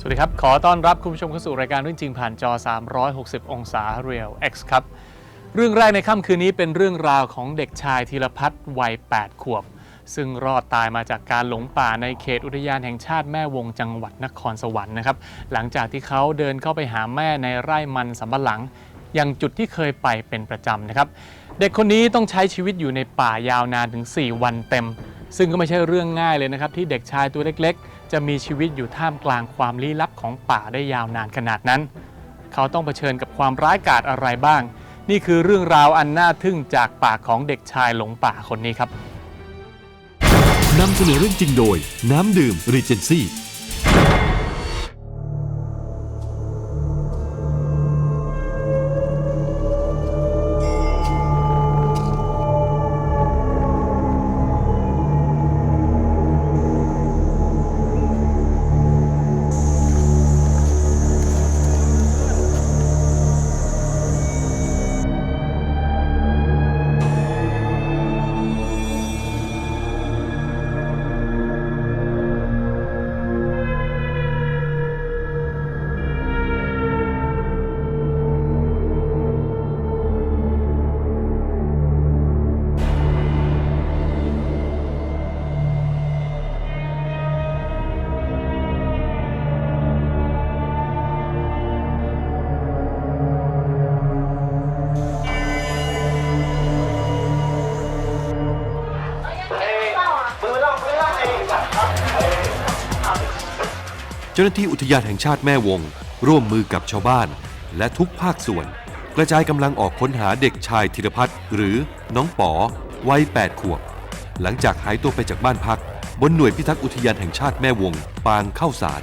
สวัสดีครับ ขอต้อนรับคุณผู้ชมเข้าสู่รายการเรื่องจริงผ่านจอ 360 องศา Real X ครับ เรื่องแรกในค่ำคืนนี้เป็นเรื่องราวของเด็กชายธีรพัฒน์วัย 8 ขวบ ซึ่งรอดตายมาจากการหลงป่าในเขตอุทยานแห่งชาติแม่วงจังหวัดนครสวรรค์นะครับ หลังจากที่เขาเดินเข้าไปหาแม่ในไร่มันสำปะหลังยังจุดที่เคยไปเป็นประจำนะครับ เด็กคนนี้ต้องใช้ชีวิตอยู่ในป่ายาวนานถึง 4 วันเต็ม ซึ่งก็ไม่ใช่เรื่องง่ายเลยนะครับที่เด็กชายตัวเล็กๆ จะมีชีวิตอยู่ท่ามกลางความลี้ลับของป่าได้ยาวนานขนาดนั้น เขาต้องเผชิญกับความร้ายกาจอะไรบ้าง นี่คือเรื่องราวอันน่าทึ่งจากปากของเด็กชายหลงป่าคนนี้ครับนำเสนอเรื่องจริงโดย น้ำดื่ม r เจ้าหน้าที่อุทยานแห่งชาติแม่วง ร่วมมือกับชาวบ้าน และทุกภาคส่วน กระจายกำลังออกค้นหาเด็กชายธีรพัฒน์หรือน้องป๋อวัย 8 ขวบ หลังจากหายตัวไปจากบ้านพัก บนหน่วยพิทักษ์อุทยานแห่งชาติแม่วง ปางเข้าสาร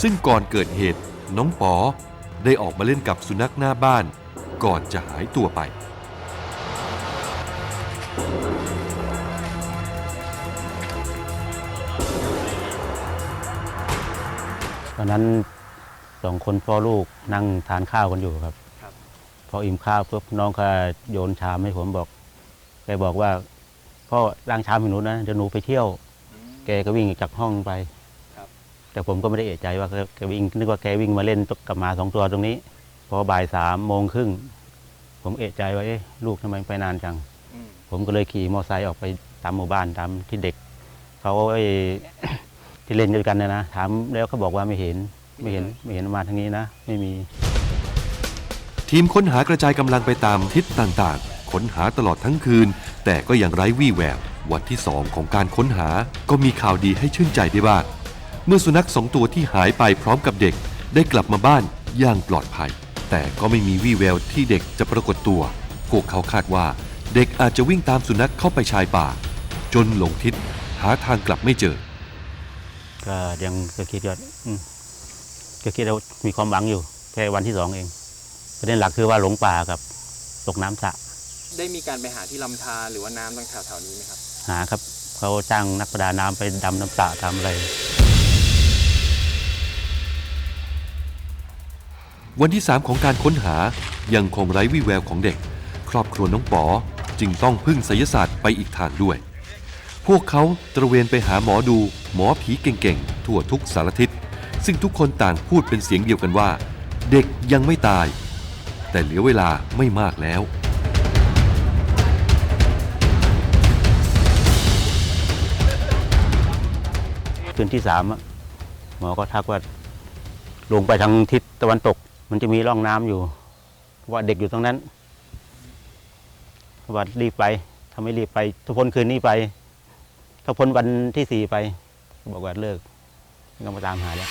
ซึ่งก่อนเกิดเหตุน้องป๋อได้ออกมาเล่นกับสุนัขหน้าบ้าน ก่อนจะหายตัวไป อนนั้นสองคนพ่อลูกนั่งทานข้าวกันอยู่ครับ ครับ พออิ่มข้าวปุ๊บน้องก็โยนชามให้ผมบอก แกบอกว่าพ่อล้างชามให้หนูนะเดี๋ยวหนูไปเที่ยว แกก็วิ่งออกจากห้องไปครับ แต่ผมก็ไม่ได้เอะใจว่าแกแกวิ่งนึกว่าแกวิ่งมาเล่นกับหมาสองตัวตรงนี้ พอบ่ายสามโมงครึ่งผมเอะใจว่าเอ๊ะลูกทำไมไปนานจัง ผมก็เลยขี่มอเตอร์ไซค์ออกไปตามหมู่บ้านตามที่เด็กเขาไอ้ ที่เล่นด้วยกันนะนะถามแล้วเขาบอกว่าไม่เห็นไม่เห็นไม่เห็นมาทางนี้นะ ไม่มี ทีมค้นหากระจายกำลังไปตามทิศต่างๆ ค้นหาตลอดทั้งคืน แต่ก็ยังไร้วี่แวววันที่สองของการค้นหาก็มีข่าวดีให้ชื่นใจได้บ้างเมื่อสุนัขสองตัวที่หายไปพร้อมกับเด็ก ได้กลับมาบ้านอย่างปลอดภัย แต่ก็ไม่มีวี่แววที่เด็กจะปรากฏตัว พวกเขาคาดว่า เด็กอาจจะวิ่งตามสุนัขเข้าไปชายป่า จนหลงทิศหาทางกลับไม่เจอ ก็ยังก็คิดว่าอืมก็คิดว่ามีความหวังอยู่แค่วันที่สองเองประเด็นหลักคือว่าหลงป่ากับตกน้ำสระได้มีการไปหาที่ลำธารหรือว่าน้ำตรงแถวๆนี้ไหมครับ หาครับเขาจ้างนักประดาน้ำไปดำน้ำสระทำอะไร วันที่ 3 ของการค้นหายังคงไร้วี่แววของเด็ก ครอบครัวน้องป๋อจึงต้องพึ่งไสยศาสตร์ไปอีกทางด้วยพ วกเขาตระเวนไปหาหมอดู หมอผีเก่งๆ ทั่วทุกสารทิศ ซึ่งทุกคนต่างพูดเป็นเสียงเดียวกันว่า เด็กยังไม่ตาย แต่เหลือเวลาไม่มากแล้ว คืนที่สามอะหมอก็ทักว่า ลงไปทางทิศตะวันตก มันจะมีร่องน้ำอยู่ ว่าเด็กอยู่ตรงนั้นว่ารีบไปถ้าไม่รีบไปถ้าพ้นคืนนี้ไป ถ้าพ้นวันที่สี่ไป บอกว่าเลิกต้องมาตามหาแล้ว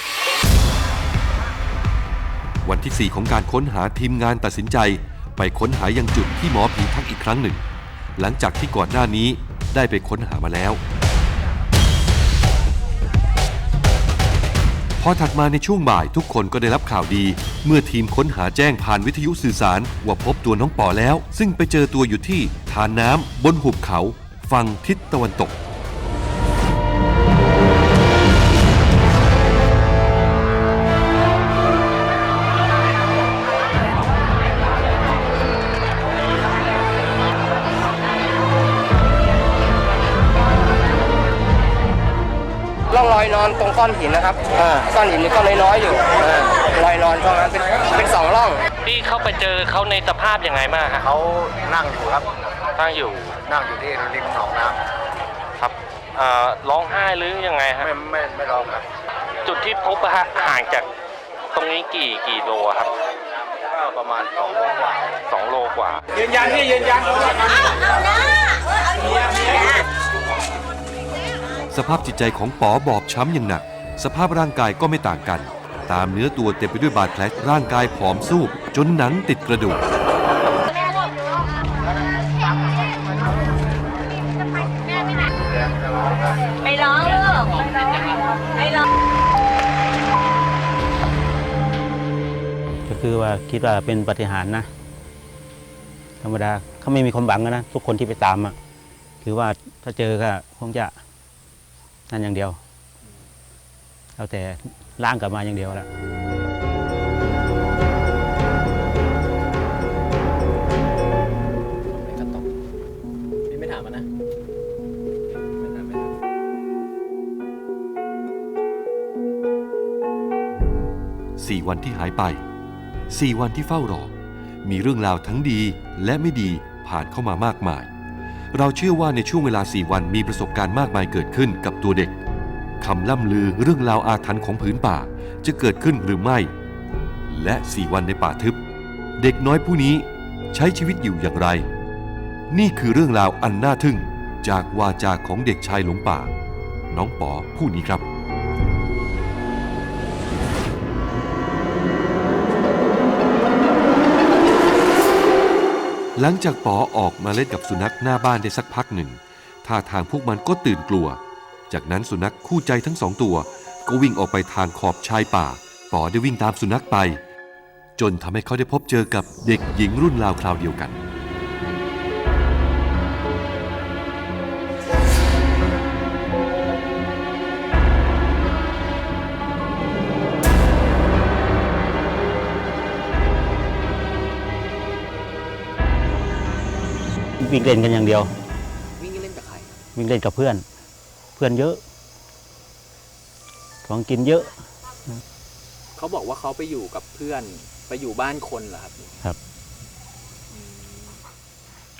วันที่ 4 ของการค้นหาทีมงานตัดสินใจ ไปค้นหายังจุดที่หมอผีทักอีกครั้งหนึ่ง หลังจากที่ก่อนหน้านี้ได้ไปค้นหามาแล้ว พอถัดมาในช่วงบ่ายทุกคนก็ได้รับข่าวดี เมื่อทีมค้นหาแจ้งผ่านวิทยุสื่อสาร ว่าพบตัวน้องปอแล้ว ซึ่งไปเจอตัวอยู่ที่ทานน้ำบนหุบเขา ฝั่งทิศตะวันตก ร่องรอยนอนตรงก้อนหินนะครับก้อนหินนี่ก็น้อยๆอยู่รอยนอนตรงนั้นเป็นเป็นสองร่องพี่เข้าไปเจอเขาในสภาพยังไงบ้างฮะเขานั่งอยู่ครับ ตั้งอยู่นั่งอยู่ที่ริมหนองน้ครับเอ่อร้องไห้หรือยังไงำฮะไม่ไม่ไม่ร้องครับจุดที่พบอะฮะห่างจากตรงนี้กี่กี่โลอะครับก็ประมาณสองโมงกว่าสองโลกว่า สภาพจิตใจของป๋อบอบช้ำอย่างหนัก สภาพร่างกายก็ไม่ต่างกัน ตามเนื้อตัวเต็มไปด้วยบาดแผลร่างกายผอมซูบจนหนังติดกระดูกไม่ร้องลูกไม่ร้องก็คือว่าคิดว่าเป็นปฏิหารนะ ธรรมดาเขาไม่มีความหวังนะ ทุกคนที่ไปตามอะ คือว่าถ้าเจอก็คงจะ นั่นอย่างเดียว เอาแต่ร่างกลับมาอย่างเดียวละก็ตกพี่ไม่ถามมันนะไม่ถามไม่ถามสี่วันที่หายไปสี่วันที่เฝ้ารอ มีเรื่องราวทั้งดีและไม่ดีผ่านเข้ามามากมาย เราเชื่อว่าในช่วงเวลาสี่วันมีประสบการณ์มากมายเกิดขึ้นกับตัวเด็กคำล่ำลือเรื่องราวอาถรรพ์ของผืนป่าจะเกิดขึ้นหรือไม่ และสี่วันในป่าทึบ เด็กน้อยผู้นี้ใช้ชีวิตอยู่อย่างไร นี่คือเรื่องราวอันน่าทึ่งจากวาจาของเด็กชายหลงป่า น้องปอผู้นี้ครับ หลังจากป๋อออกมาเล่นกับสุนัขหน้าบ้านได้สักพักหนึ่งท่าทางพวกมันก็ตื่นกลัว จากนั้นสุนัขคู่ใจทั้งสองตัว ก็วิ่งออกไปทางขอบชายป่าป๋อได้วิ่งตามสุนัขไป จนทำให้เขาได้พบเจอกับเด็กหญิงรุ่นราวคราวเดียวกัน วิ่งเล่นกันอย่างเดียว วิ่งเล่นกับใครวิ่งเล่นกับเพื่อน เพื่อนเยอะ ของกินเยอะ เขาบอกว่าเขาไปอยู่กับเพื่อนไปอยู่บ้านคนเหรอครับครับ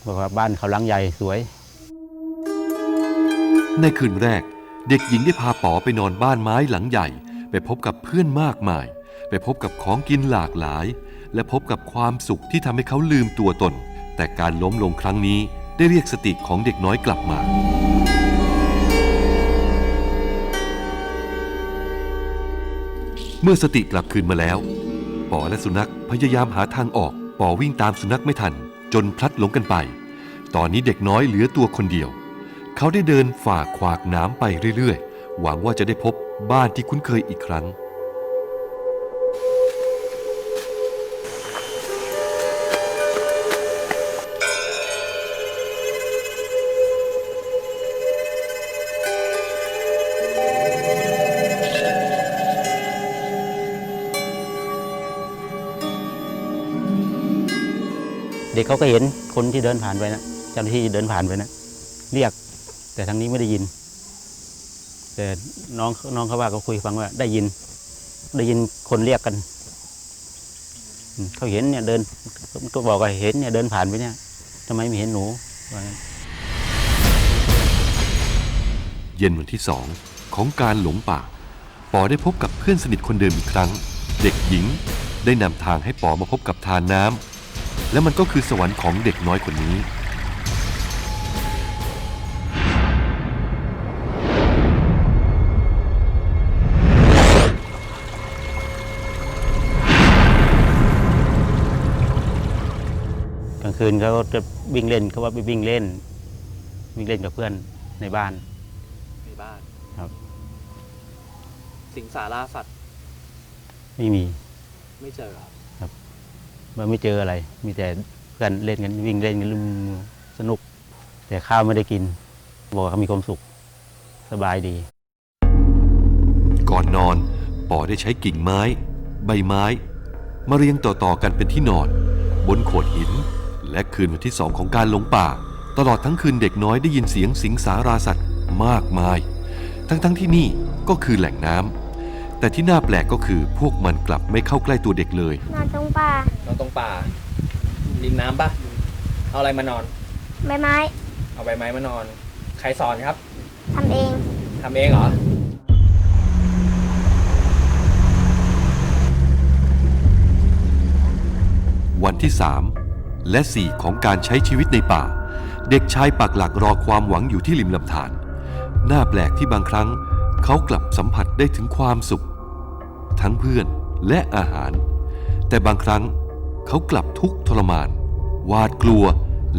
บอกว่าบ้านเขาหลังใหญ่สวย ในคืนแรก เด็กหญิงได้พาป๋อไปนอนบ้านไม้หลังใหญ่ ไปพบกับเพื่อนมากมาย ไปพบกับของกินหลากหลาย และพบกับความสุขที่ทำให้เขาลืมตัวตน แต่การล้มลงครั้งนี้ได้เรียกสติของเด็กน้อยกลับมา เมื่อสติกลับคืนมาแล้วป๋อและสุนัขพยายามหาทางออกป๋อวิ่งตามสุนัขไม่ทัน จนพลัดหลงกันไป ตอนนี้เด็กน้อยเหลือตัวคนเดียว เขาได้เดินฝ่าขวากน้ำไปเรื่อยๆ หวังว่าจะได้พบบ้านที่คุ้นเคยอีกครั้ง ด็กเขาก็เห็นคนที่เดินผ่านไปนะเจ้าหน้าที่เดินผ่านไปนะเรียก แต่ทางนี้ไม่ได้ยิน แต่น้องน้องเขาว่าเขาคุยฟังว่า ได้ยิน ได้ยินคนเรียกกันเขาเห็นเนี่ยเดินก็บอกว่าเห็นเนี่ยเดินผ่านไปเนี่ยทำไมไม่เห็นหนูว่างั้นเย็นวันที่สองของการหลงป่า ปอได้พบกับเพื่อนสนิทคนเดิมอีกครั้ง เด็กหญิงได้นำทางให้ปอมาพบกับทานน้ำ และมันก็คือสวรรค์ของเด็กน้อยคนนี้ กลางคืนเขาจะวิ่งเล่นเขาว่าไปวิ่งเล่น วิ่งเล่นกับเพื่อนในบ้าน ในบ้านครับ สิงสาราสัตว์ไม่มี ไม่เจอครับ มันไม่เจออะไร มีแต่เพื่อนเล่นกันวิ่งเล่นกันลุมสนุก แต่ข้าวไม่ได้กิน บอกว่าเขามีความสุข สบายดี ก่อนนอนปอได้ใช้กิ่งไม้ ใบไม้ มาเรียงต่อๆกันเป็นที่นอน บนโขดหิน และคืนวันที่สองของการหลงป่า ตลอดทั้งคืนเด็กน้อยได้ยินเสียงสิงสาราสัตว์มากมาย ทั้งๆที่นี่ก็คือแหล่งน้ำ แต่ที่น่าแปลกก็คือพวกมันกลับไม่เข้าใกล้ตัวเด็กเลย นอนตรงป่านอนตรงป่าริมน้ำปะเอาอะไรมานอน ใบไม้เอาใบไม้มานอน ใครสอนครับทำเองทำเองเหรอวันที่ 3 และ 4 ของการใช้ชีวิตในป่า เด็กชายปักหลักรอความหวังอยู่ที่ริมลำธารน่าแปลกที่บางครั้ง เขากลับสัมผัสได้ถึงความสุข ทั้งเพื่อนและอาหาร แต่บางครั้งเขากลับทุกข์ทรมานหวาดกลัว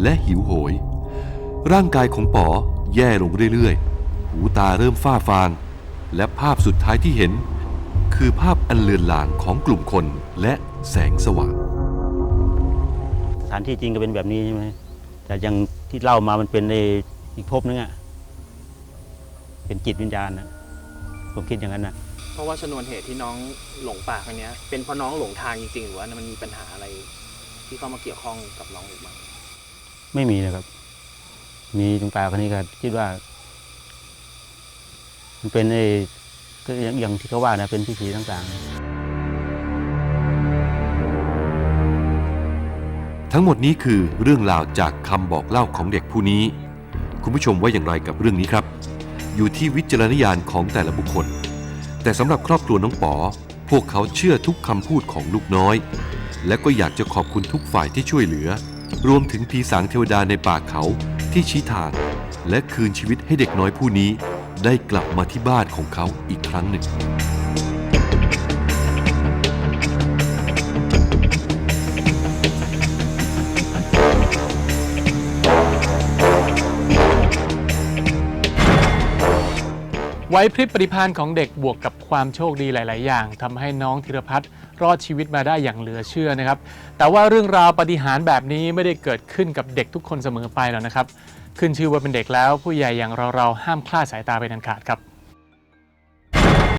และหิวโหย ร่างกายของป๋อแย่ลงเรื่อยๆ หูตาเริ่มฝ้าฟาง และภาพสุดท้ายที่เห็น คือภาพอันเลือนลางของกลุ่มคนและแสงสว่างสถานที่จริงก็เป็นแบบนี้ใช่ไหมแต่ยังที่เล่ามามันเป็นในอีกภพนึงอะเป็นจิตวิญญาณนะ ผมคิดอย่างนั้นนะเพราะว่าชนวนเหตุที่น้องหลงป่าครั้งเนี้ยเป็นเพราะน้องหลงทางจริงๆหรือว่ามันมีปัญหาอะไรที่เข้ามาเกี่ยวข้องกับน้องหรือเปล่าไม่มีนะครับ มีตรงป่าคนนี้ก็คิดว่า มันเป็นไอ้ก็อย่างอย่างที่เขาว่านะเป็นพิธีต่างๆ ทั้งหมดนี้คือเรื่องราวจากคำบอกเล่าของเด็กผู้นี้ คุณผู้ชมว่าอย่างไรกับเรื่องนี้ครับ อยู่ที่วิจารณญาณของแต่ละบุคคล แต่สำหรับครอบครัวน้องป๋อพวกเขาเชื่อทุกคำพูดของลูกน้อย และก็อยากจะขอบคุณทุกฝ่ายที่ช่วยเหลือ รวมถึงผีสางเทวดาในป่าเขาที่ชี้ทาง และคืนชีวิตให้เด็กน้อยผู้นี้ ได้กลับมาที่บ้านของเขาอีกครั้งหนึ่ง ไหวพริบปฏิภาณของเด็กบวกกับความโชคดีหลาย ๆ อย่างทำให้น้องธีรพัฒน์รอดชีวิตมาได้อย่างเหลือเชื่อนะครับ แต่ว่าเรื่องราวปาฏิหารย์แบบนี้ไม่ได้เกิดขึ้นกับเด็กทุกคนเสมอไปแล้วนะครับ ขึ้นชื่อว่าเป็นเด็กแล้วผู้ใหญ่อย่างเราๆห้ามคลาดสายตาไปนันขาดครับ